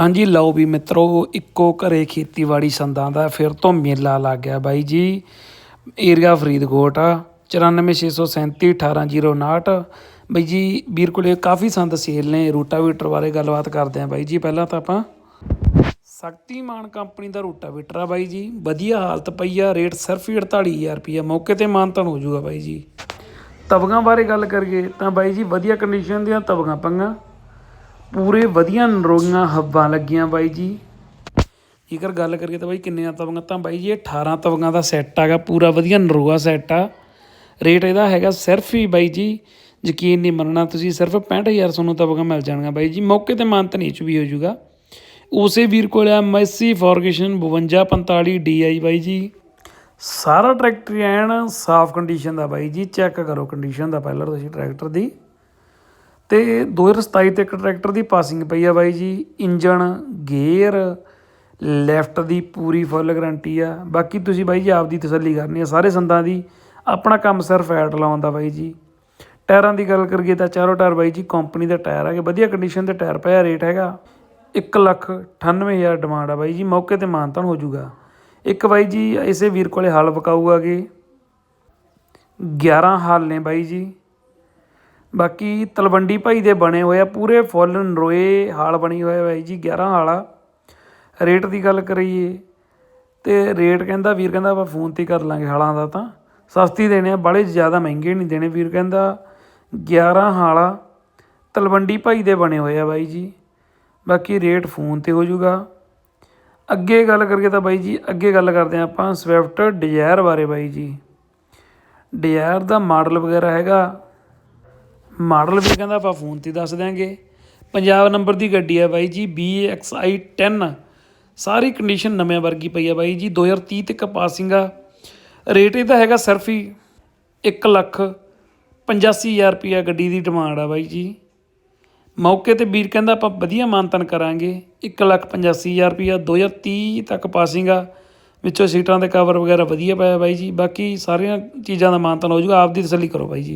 ਹਾਂਜੀ, ਲਓ ਵੀ ਮਿੱਤਰੋ, ਇੱਕੋ ਘਰੇ ਖੇਤੀਬਾੜੀ ਸੰਦਾਂ ਦਾ ਫਿਰ ਤੋਂ ਮੇਲਾ ਲੱਗ ਗਿਆ ਬਾਈ ਜੀ। ਏਰੀਆ ਫਰੀਦਕੋਟ ਆ 9467 18059 ਬਾਈ ਜੀ, ਵੀਰ ਕੋਲੇ ਕਾਫੀ ਸੰਦ ਸੇਲ ਨੇ, ਰੂਟਾਵੀਟਰ ਬਾਰੇ ਗੱਲਬਾਤ ਕਰਦੇ ਆਂ ਬਾਈ ਜੀ। ਪਹਿਲਾਂ ਤਾਂ ਆਪਾਂ ਸ਼ਕਤੀਮਾਨ ਕੰਪਨੀ ਦਾ ਰੂਟਾਵੀਟਰ ਆ ਬਾਈ ਜੀ। ਵਧੀਆ ਹਾਲਤ ਪਈ ਆ, ਰੇਟ ਸਿਰਫ ਹੀ 48000 ਰੁਪਈਆ। ਮੌਕੇ ਤੇ ਮਾਨਤਨ ਹੋ ਜਾਊਗਾ ਬਾਈ ਜੀ। ਤਵਗਾਂ ਬਾਰੇ ਗੱਲ ਕਰੀਏ ਤਾਂ ਬਾਈ ਜੀ, ਵਧੀਆ ਕੰਡੀਸ਼ਨ ਦੀਆਂ ਤਵਗਾਂ ਪੰਗਾ। ਪੂਰੇ ਵਧੀਆ ਨਰੋਈਆਂ ਹੱਬਾਂ ਲੱਗੀਆਂ ਬਾਈ ਜੀ। ਜੇਕਰ ਗੱਲ ਕਰੀਏ ਤਾਂ ਬਾਈ ਕਿੰਨੀਆਂ ਤਵੀਆਂ ਤਾਂ ਬਾਈ ਜੀ, ਇਹ 18 ਤਵੀਆਂ ਦਾ ਸੈੱਟ ਹੈਗਾ ਪੂਰਾ ਵਧੀਆ ਨਰੋਆ ਸੈੱਟ ਆ। ਰੇਟ ਇਹਦਾ ਹੈਗਾ ਸਿਰਫ ਹੀ ਬਾਈ ਜੀ, ਯਕੀਨ ਨਹੀਂ ਮੰਨਣਾ ਤੁਸੀਂ, ਸਿਰਫ 65000 ਤੁਹਾਨੂੰ ਤਵੀਆਂ ਮਿਲ ਜਾਣਗੀਆਂ ਬਾਈ ਜੀ। ਮੌਕੇ ਤੇ ਮੰਤ ਨਹੀਂ ਚ ਵੀ ਹੋ ਜਾਊਗਾ। ਉਸੇ ਵੀਰ ਕੋਲ ਆ ਮੈਸੀ ਫੋਰਗੇਸ਼ਨ 5245 DI ਬਾਈ ਜੀ। ਸਾਰਾ ਟਰੈਕਟਰ ਐਨ ਸਾਫ਼ ਕੰਡੀਸ਼ਨ ਦਾ ਬਾਈ ਜੀ, ਚੈੱਕ ਕਰੋ ਕੰਡੀਸ਼ਨ ਦਾ ਪਹਿਲਾਂ ਤੁਸੀਂ ਟਰੈਕਟਰ ਦੀ। ਤੇ 2027 ਤੇ ਇੱਕ ਟਰੈਕਟਰ ਦੀ ਪਾਸਿੰਗ ਪਈ ਆ ਬਾਈ ਜੀ, ਇੰਜਣ, ਗੇਅਰ, ਲੈਫਟ ਦੀ ਪੂਰੀ ਫੁੱਲ ਗਾਰੰਟੀ ਆ। ਬਾਕੀ ਤੁਸੀਂ ਬਾਈ ਜੀ ਆਪਦੀ ਤਸੱਲੀ ਕਰਨੀ ਆ, ਸਾਰੇ ਸੰਦਾਂ ਦੀ ਆਪਣਾ ਕੰਮ ਸਿਰਫ ਐਡ ਲਾਉਣ ਦਾ ਬਾਈ ਜੀ। ਟਾਇਰਾਂ ਦੀ ਗੱਲ ਕਰੀਏ ਤਾਂ ਚਾਰੋਂ ਟਾਇਰ ਬਾਈ ਜੀ ਕੰਪਨੀ ਦਾ ਟਾਇਰ ਹੈਗੇ, ਵਧੀਆ ਕੰਡੀਸ਼ਨ ਦੇ ਟਾਇਰ ਪਿਆ ਰੇਟ ਹੈਗਾ। 1 ਲੱਖ 98000 ਡਿਮਾਂਡ ਆ ਬਾਈ ਜੀ, ਮੌਕੇ ਤੇ ਮਾਨਤਾਨ ਹੋ ਜਾਊਗਾ। ਇੱਕ ਬਾਈ ਜੀ, ਇਸੇ ਵੀਰ ਕੋਲੇ ਹਲ ਵਕਾਊ ਆਗੇ 11 ਹਲ ਨੇ ਬਾਈ ਜੀ। ਬਾਕੀ ਤਲਵੰਡੀ ਭਾਈ ਦੇ ਬਣੇ ਹੋਏ ਆ, ਪੂਰੇ ਫੁੱਲ ਨਰੋਏ ਹਾਲ ਬਣੀ ਹੋਏ ਬਾਈ ਜੀ 11 ਹਾਲਾ ਰੇਟ ਦੀ ਗੱਲ ਕਰੀਏ ਤੇ ਰੇਟ ਕਹਿੰਦਾ, ਵੀਰ ਕਹਿੰਦਾ ਆਪਾਂ ਫੋਨ ਤੇ ਕਰ ਲਾਂਗੇ ਹਾਲਾਂ ਦਾ ਤਾਂ। ਸਸਤੀ ਦੇਣੇ ਆ ਬੜੇ ਜ਼ਿਆਦਾ ਮਹਿੰਗੇ ਨਹੀਂ ਦੇਣੇ ਵੀਰ ਕਹਿੰਦਾ। 11 ਹਾਲਾ ਤਲਵੰਡੀ ਭਾਈ ਦੇ ਬਣੇ ਹੋਏ ਆ ਬਾਈ ਜੀ। ਬਾਕੀ ਰੇਟ ਫੋਨ ਤੇ ਹੋ ਜਾਊਗਾ। ਅੱਗੇ ਗੱਲ ਕਰੀਏ ਤਾਂ ਬਾਈ ਜੀ, ਅੱਗੇ ਗੱਲ ਕਰਦੇ ਹਾਂ ਆਪਾਂ ਸਵਿਫਟ ਡਿਜ਼ਾਇਰ ਬਾਰੇ ਬਾਈ ਜੀ। ਡਿਜ਼ਾਇਰ ਦਾ ਮਾਡਲ ਵਗੈਰਾ ਹੈਗਾ। ਮਾਡਲ ਵੀ ਕਹਿੰਦਾ ਆਪਾਂ ਫੋਨ ਤੇ ਦੱਸ ਦਿਆਂਗੇ। ਪੰਜਾਬ ਨੰਬਰ ਦੀ ਗੱਡੀ ਹੈ ਬਾਈ ਜੀ BXI 10 ਸਾਰੀ ਕੰਡੀਸ਼ਨ ਨਵੇਂ ਵਰਗੀ ਪਈ ਹੈ ਬਾਈ ਜੀ 2030 ਤੱਕ ਪਾਸਿੰਗ ਆ। ਰੇਟ ਇਹਦਾ ਹੈਗਾ ਸਿਰਫ ਹੀ 1 ਲੱਖ 85000 ਰੁਪਿਆ ਗੱਡੀ ਦੀ ਡਿਮਾਂਡ ਆ ਬਾਈ ਜੀ। ਮੌਕੇ ਤੇ ਵੀਰ ਕਹਿੰਦਾ ਆਪਾਂ ਵਧੀਆ ਮਾਨਤਨ ਕਰਾਂਗੇ 1 ਲੱਖ 85000 ਰੁਪਿਆ 2030 ਤੱਕ ਪਾਸਿੰਗ ਆ। ਵਿੱਚੋਂ ਸੀਟਾਂ ਦੇ ਕਵਰ ਵਗੈਰਾ ਵਧੀਆ ਪਾਇਆ ਬਾਈ ਜੀ, ਬਾਕੀ ਸਾਰੀਆਂ ਚੀਜ਼ਾਂ ਦਾ ਮਾਨਤਨ ਹੋ ਜਾਊਗਾ ਆਪਦੀ ਤਸੱਲੀ ਕਰੋ ਬਾਈ ਜੀ।